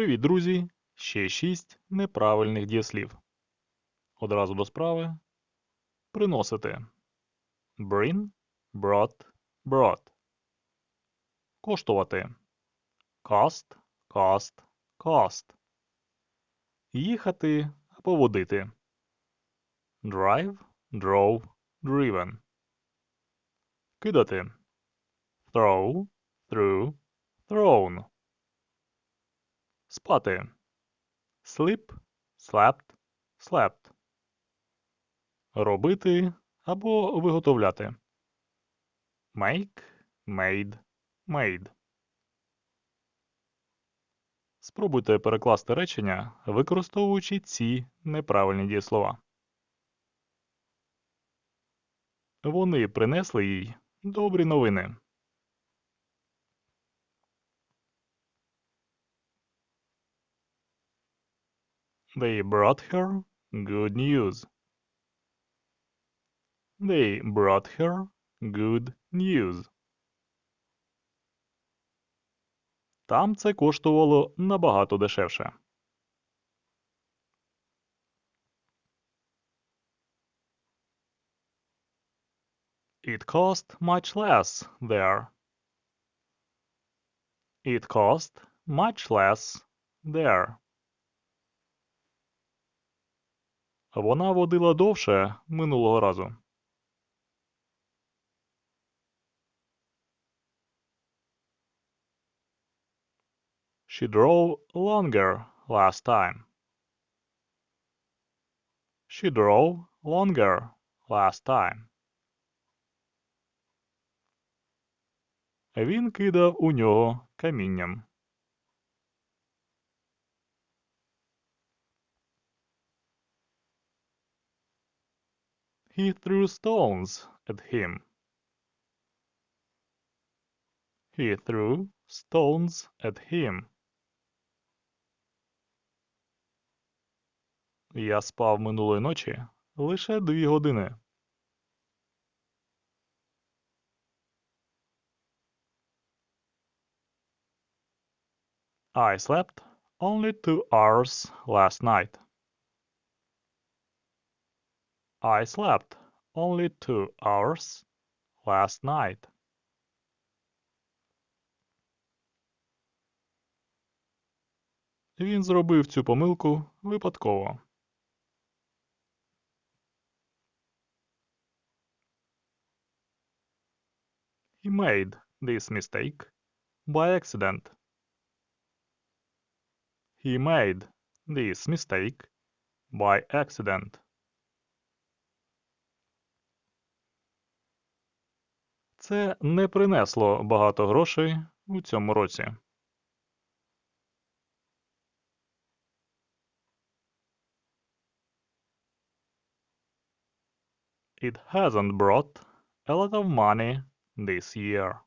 Привіт, друзі! Ще шість неправильних дієслів. Одразу до справи. Приносити. Bring, brought, brought. Коштувати. Cost, cost, cost. Їхати або водити. Drive, drove, driven. Кидати. Throw, threw, thrown. Спати. Sleep, slept, slept. Робити або виготовляти. Make, made, made. Спробуйте перекласти речення, використовуючи ці неправильні дієслова. Вони принесли їй добрі новини. They brought her good news. They brought her good news. Там це коштувало набагато дешевше. It cost much less there. It cost much less there. Вона водила довше минулого разу. She drove longer last time. She drove longer last time. Він кидав у нього камінням. He threw stones at him. He threw stones at him. Я спав минулої ночі лише дві години. I slept only two hours last night. I slept only two hours last night. Він зробив цю помилку випадково. He made this mistake by accident. He made this mistake by accident. Це не принесло багато грошей у цьому році. It hasn't brought a lot of money this year.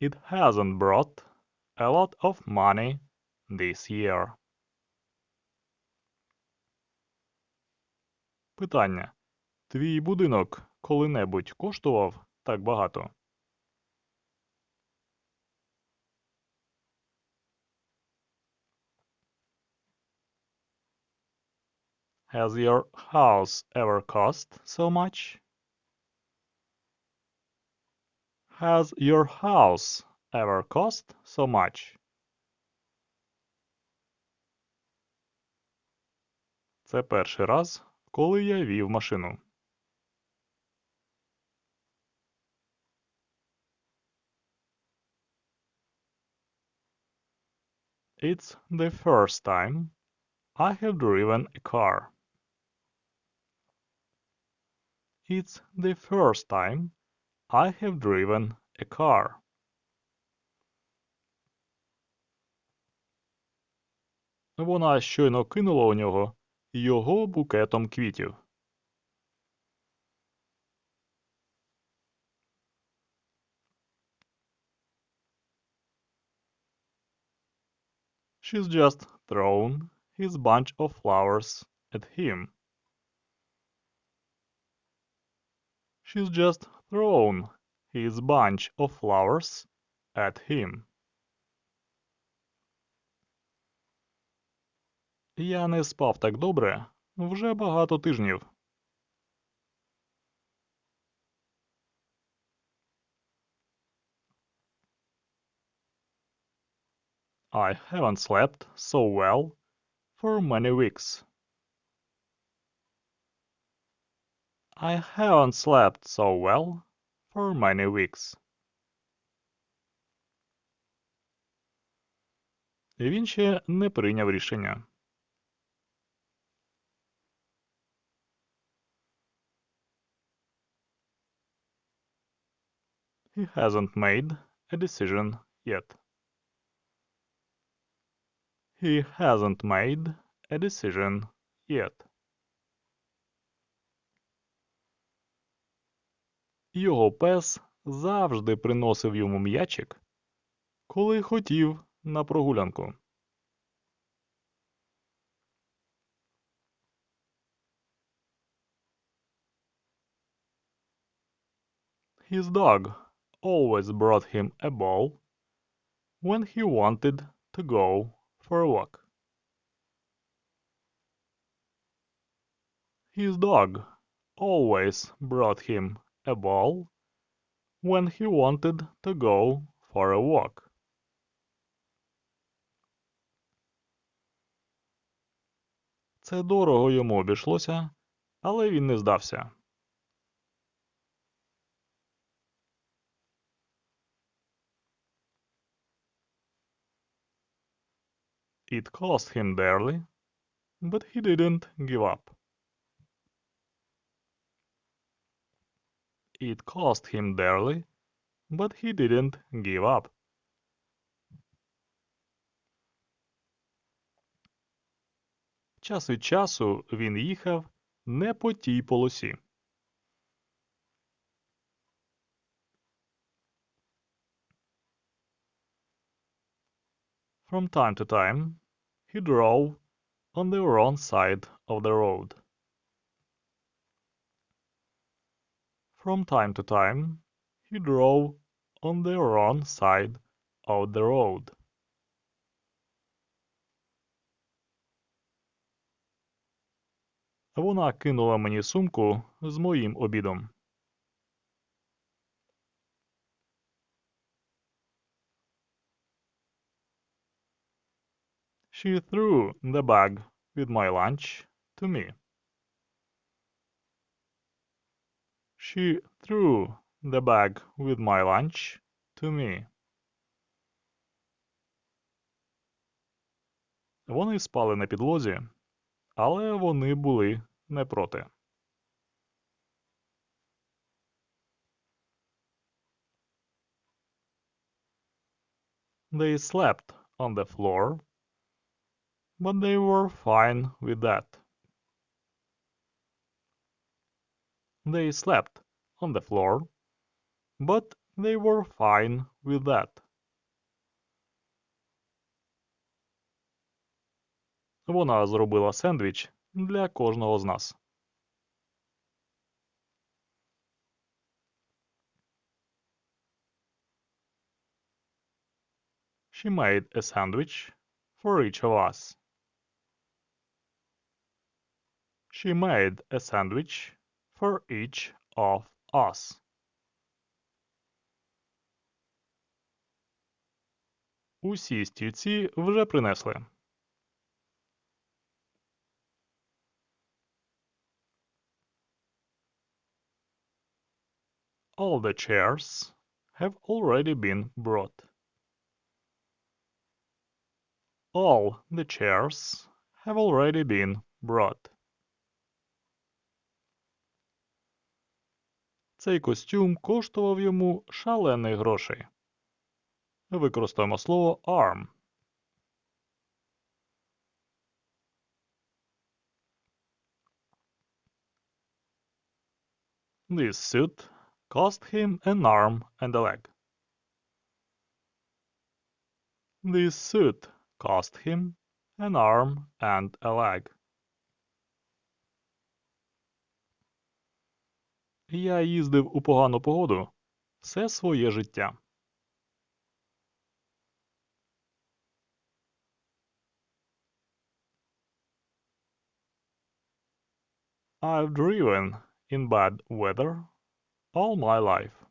It hasn't brought a lot of money this year. Питання. Твій будинок коли-небудь коштував так багато? Has your house ever cost so much? Has your house ever cost so much? Це перший раз, коли я вів машину. It's the first time I have driven a car. It's the first time I have driven a car. Вона щойно кинула у нього його букетом квітів. She's just thrown his bunch of flowers at him. She's just thrown his bunch of flowers at him. Я не спав так добре вже багато тижнів. I haven't slept so well for many weeks. I haven't slept so well for many weeks. Він ще не прийняв рішення. He hasn't made a decision yet. He hasn't made a decision yet. Його пес завжди приносив йому м'ячик, коли хотів на прогулянку. His dog always brought him a ball when he wanted to go for a walk. His dog always brought him a ball when he wanted to go for a walk. Це дорого йому обійшлося, але він не здався. It cost him dearly, but he didn't give up. It cost him dearly, but he didn't give up. Час від часу він їхав не по тій полосі. From time to time, he drove on the wrong side of the road. From time to time, he drove on the wrong side of the road. Вона кинула мені сумку з моїм обідом. She threw the bag with my lunch to me. She threw the bag with my lunch to me. Вони спали на підлозі, але вони були не проти. They slept on the floor, but they were fine with that. They slept on the floor, but they were fine with that. Вона зробила сендвіч для кожного з нас. She made a sandwich for each of us. She made a sandwich for each of us. Усі стільці вже принесли. All the chairs have already been brought. All the chairs have already been brought. Цей костюм коштував йому шалених грошей. Використаємо слово arm. This suit cost him an arm and a leg. This suit cost him an arm and a leg. Я їздив у погану погоду все своє життя. I've driven in bad weather all my life.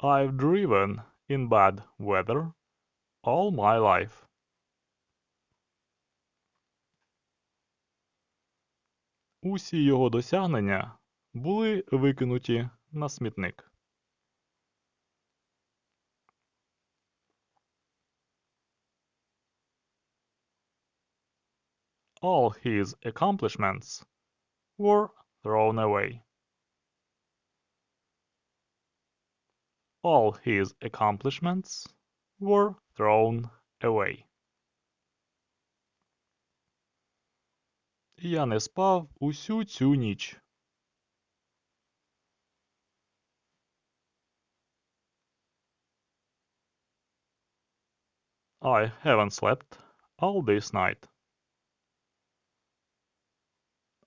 I've driven in bad weather all my life. Усі його досягнення були викинуті на смітник. All his accomplishments were thrown away. All his accomplishments were thrown away. Я не спав усю цю ніч. I haven't slept all this night.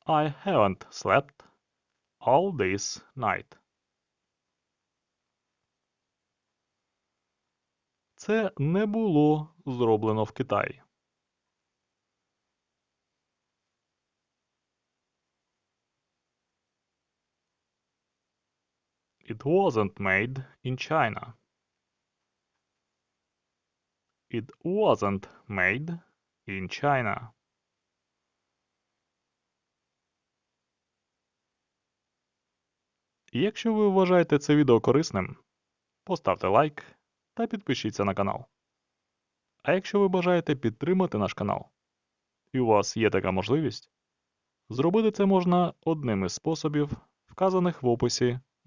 I haven't slept all this night. Це не було зроблено в Китаї. It wasn't made in China. It wasn't made in China. Якщо ви вважаєте це відео корисним, поставте лайк та підпишіться на канал. А якщо ви бажаєте підтримати наш канал, і у вас є така можливість, зробити це можна одним із способів, вказаних в описі